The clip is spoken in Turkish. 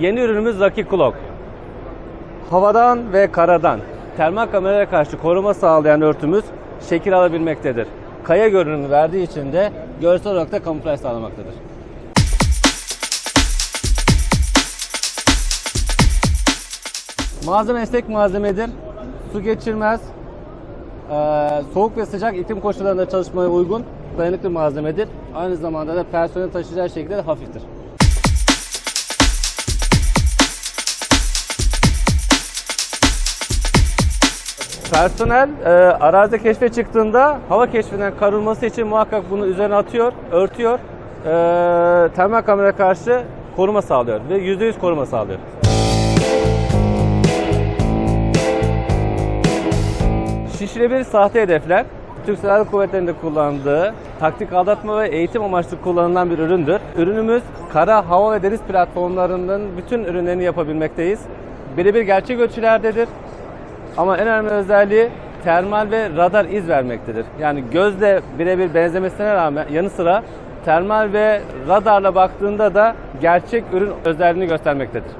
Yeni ürünümüz Lucky Clock. Havadan ve karadan termal kameraya karşı koruma sağlayan örtümüz şekil alabilmektedir. Kaya görünümü verdiği için de görsel olarak da kamuflaj sağlamaktadır. Malzeme esnek malzemedir. Su geçirmez. Ee, soğuk ve sıcak iklim koşullarında çalışmaya uygun dayanıklı malzemedir. Aynı zamanda da personel taşıyacağı şekilde de hafiftir. Personel e, arazi keşfe çıktığında hava keşfinden karılması için muhakkak bunu üzerine atıyor, örtüyor. E, termal kamera karşı koruma sağlıyor ve %100 koruma sağlıyor. Şişirebilir sahte hedefler, Türk Silahlı Kuvvetleri'nde kullandığı taktik aldatma ve eğitim amaçlı kullanılan bir üründür. Ürünümüz kara, hava ve deniz platformlarının bütün ürünlerini yapabilmekteyiz. Birebir gerçek ölçülerdedir. Ama en önemli özelliği termal ve radar iz vermektedir. Yani gözle birebir benzemesine rağmen yanı sıra termal ve radarla baktığında da gerçek ürün özelliğini göstermektedir.